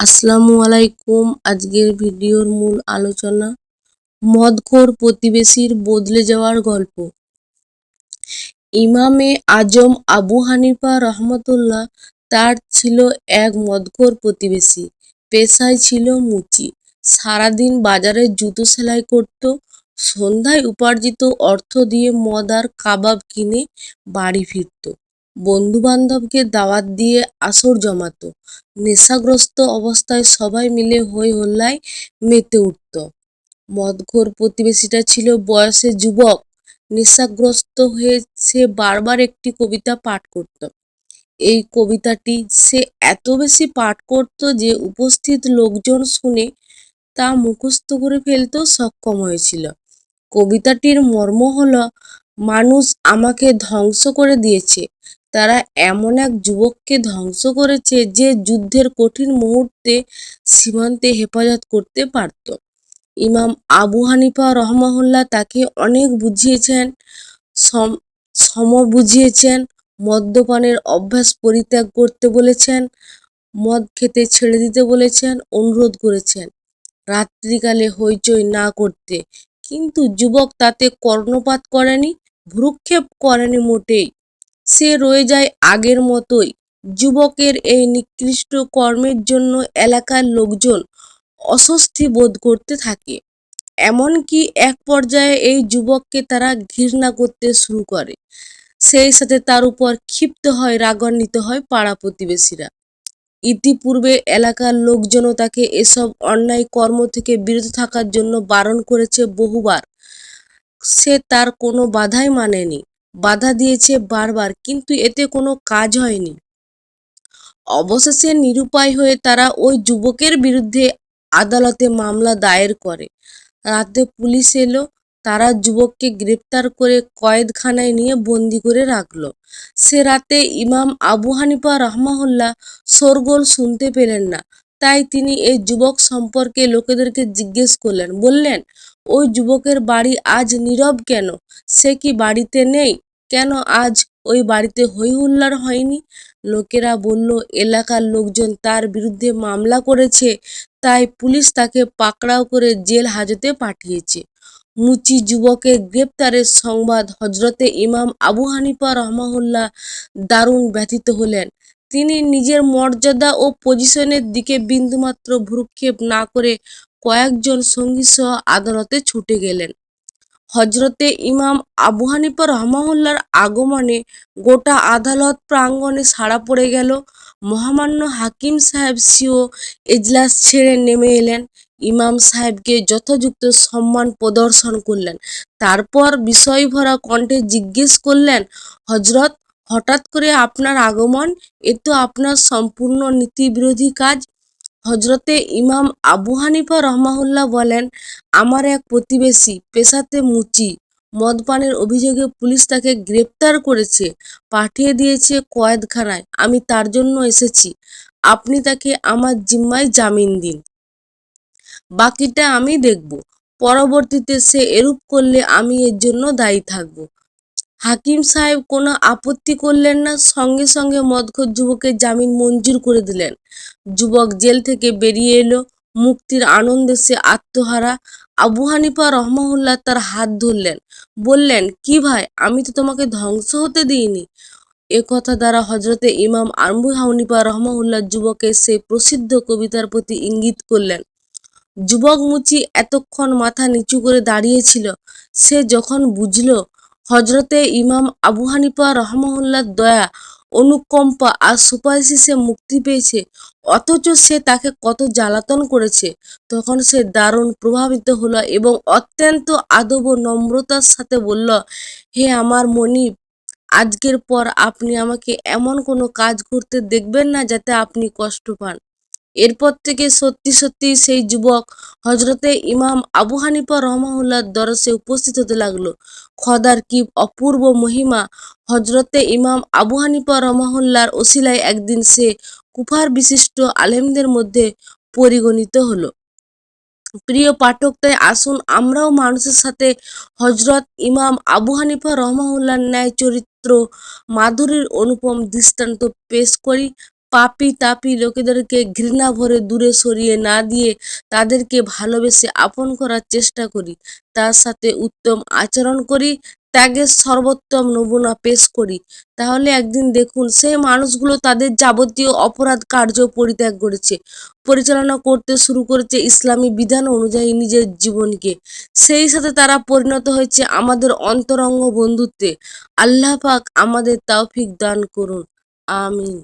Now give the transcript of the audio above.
আসসালামু আলাইকুম। আজকের ভিডিওর মূল আলোচনা, মদখোর প্রতিবেশীর বদলে যাওয়ার গল্প। ইমামে আজম আবু হানিফা রহমতুল্লাহ তার ছিল এক মদখোর প্রতিবেশী। পেশায় ছিল মুচি। সারাদিন বাজারে জুতো সেলাই করত, সন্ধ্যায় উপার্জিত অর্থ দিয়ে মদ আর কাবাব কিনে বাড়ি ফিরত। বন্ধু বান্ধবকে দাওয়াত দিয়ে আসর জমাতো। নেশাগ্রস্ত অবস্থায় সবাই মিলে হই হল্লায় মেতে উঠত। মদঘোর প্রতিবেশীটা ছিল বয়সে যুবক। নেশাগ্রস্ত হয়ে সে বারবার একটি কবিতা পাঠ করত। এই কবিতাটি সে এত বেশি পাঠ করত যে উপস্থিত লোকজন শুনে তা মুখস্থ করে ফেলতেও সক্ষম হয়েছিল। কবিতাটির মর্ম হল, মানুষ আমাকে ধ্বংস করে দিয়েছে। তারা এমন এক যুবককে ধ্বংস করেছে যে যুদ্ধের কঠিন মুহূর্তে সীমান্তে হেফাজত করতে পারত। ইমাম আবু হানিফা রহমাহুল্লাহ তাকে অনেক বুঝিয়েছেন, সম সম বুঝিয়েছেন, মদ্যপানের অভ্যাস পরিত্যাগ করতে বলেছেন, মদ খেতে ছেড়ে দিতে বলেছেন, অনুরোধ করেছেন। রাত্রিকালে হইচই না করতে। কিন্তু যুবক তাতে কর্ণপাত করেনি, ভ্রুক্ষেপ করেনি মোটেই। সে রয়ে যায় আগের মতোই। যুবকের এই নিকৃষ্ট কর্মের জন্য এলাকার লোকজন অস্বস্তি বোধ করতে থাকে। এমনকি এক পর্যায়ে এই যুবককে তারা ঘৃণা করতে শুরু করে। সেই সাথে তার উপর ক্ষিপ্ত হয়, রাগান্বিত হয় পাড়া প্রতিবেশীরা। ইতিপূর্বে এলাকার লোকজনও তাকে এসব অন্যায় কর্ম থেকে বিরত থাকার জন্য বারণ করেছে বহুবার। সে তার কোনো বাধাই মানেনি। বাধা দিয়েছে বারবার, কিন্তু এতে কোনো কাজ হয়নি। অবশেষে নিরুপায় হয়ে তারা ওই যুবকের বিরুদ্ধে আদালতে মামলা দায়ের করে। রাতে পুলিশ এলো, তারা যুবককে গ্রেপ্তার করে কয়েদখানায় নিয়ে বন্দি করে রাখল। সে রাতে ইমাম আবু হানিফা রহমাহুল্লাহ শোরগোল শুনতে পেলেন না, তাই তিনি এই যুবক সম্পর্কে লোকেদেরকে জিজ্ঞেস করলেন, বললেন, ওই যুবকের বাড়ি আজ নীরব কেন? সে কি বাড়িতে নেই? কেন আজ ওই বাড়িতে হই হুল্লার হয়নি? লোকেরা বলল, এলাকার লোকজন তার বিরুদ্ধে মামলা করেছে, তাই পুলিশ তাকে পাকড়াও করে জেল হাজতে পাঠিয়েছে। মুচি যুবকের গ্রেপ্তারের সংবাদ হজরতে ইমাম আবু হানিফা রহমাহুল্লাহ দারুণ ব্যথিত হলেন। তিনি নিজের মর্যাদা ও পজিশনের দিকে বিন্দুমাত্র ভ্রুক্ষেপ না করে কয়েকজন সঙ্গী সহ আদালতে ছুটে গেলেন। হজরতে ইমাম আবু হানিফা রহমাহুল্লার আগমনে গোটা আদালত প্রাঙ্গণে সাড়া পড়ে গেল। মহামান্য হাকিম সাহেব সিও এজলাস ছেড়ে নেমে এলেন। ইমাম সাহেবকে যথাযুক্ত সম্মান প্রদর্শন করলেন। তারপর বিষয়ভরা কণ্ঠে জিজ্ঞেস করলেন হজরত হঠাৎ করে আপনার আগমন? এ তো আপনার সম্পূর্ণ নীতিবিরোধী কাজ। হজরতে ইমাম আবু হানিফা রহমাহুল্লাহ বলেন, আমার এক প্রতিবেশী পেশাতে মুচি মদপানের অভিযোগে পুলিশ তাকে গ্রেপ্তার করেছে, পাঠিয়ে দিয়েছে কয়েদখানায়। আমি তার জন্য এসেছি। আপনি তাকে আমার জিম্মায় জামিন দিন। বাকিটা আমি দেখব। পরবর্তীতে সে এরূপ করলে আমি এর জন্য দায়ী থাকব। হাকিম সাহেব কোনো আপত্তি করলেন না, সঙ্গে সঙ্গে মদখোর যুবকের জামিন মঞ্জুর করে দিলেন। যুবক জেল থেকে বেরিয়ে এলো। মুক্তির আনন্দে সে আত্মহারা। আবু হানিফা রহমাহুল্লাহ তার হাত ধরলেন। বললেন, কি ভাই, আমি তো তোমাকে ধ্বংস হতে দিইনি। এ কথা দ্বারা হজরতে ইমাম আবু হানিফা রহমাহুল্লাহ যুবকের সেই প্রসিদ্ধ কবিতার প্রতি ইঙ্গিত করলেন। যুবক মুচি এতক্ষণ মাথা নিচু করে দাঁড়িয়েছিল সে যখন বুঝল হজরতে ইমাম আবু হানিফা রহমাহুল্লার দয়া, অনুকম্পা আর সুপারিশে মুক্তি পেয়েছে। অথচ সে তাকে কত জ্বালাতন করেছে। তখন সে দারুণ প্রভাবিত হলো এবং অত্যন্ত আদব ও নম্রতার সাথে বলল, হে আমার মনিব, আজকের পর আপনি আমাকে এমন কোনো কাজ করতে দেখবেন না যাতে আপনি কষ্ট পান। এরপর থেকে সত্যি সত্যি সেই যুবক হজরতে ইমাম আবু হানিফা রহমাহুল্লার দরসে উপস্থিত হতে লাগল। খদার কি অপূর্ব মহিমা হজরতে ইমাম আবু হানিফা রহমাহুল্লার ওসিলায় একদিন সে কুফার বিশিষ্ট আলেমদের মধ্যে পরিগণিত হলো। প্রিয় পাঠক, তাই আসুন আমরাও মানুষের সাথে হজরত ইমাম আবু হানিফা রহমাহুল্লার ন্যায় চরিত্র মাধুরীর অনুপম দৃষ্টান্ত পেশ করি। পাপি তাপি লোকেদেরকে ঘৃণা ভরে দূরে সরিয়ে না দিয়ে তাদেরকে ভালোবেসে আপন করার চেষ্টা করি। তার সাথে উত্তম আচরণ করি, ত্যাগের সর্বোত্তম নমুনা পেশ করি। তাহলে একদিন দেখুন, সেই মানুষগুলো তাদের যাবতীয় অপরাধ কার্য পরিত্যাগ করেছে। পরিচালনা করতে শুরু করেছে ইসলামী বিধান অনুযায়ী নিজের জীবনকে। সেই সাথে তারা পরিণত হয়েছে আমাদের অন্তরঙ্গ বন্ধুত্বে। আল্লাহ পাক আমাদের তৌফিক দান করুন। আমিন।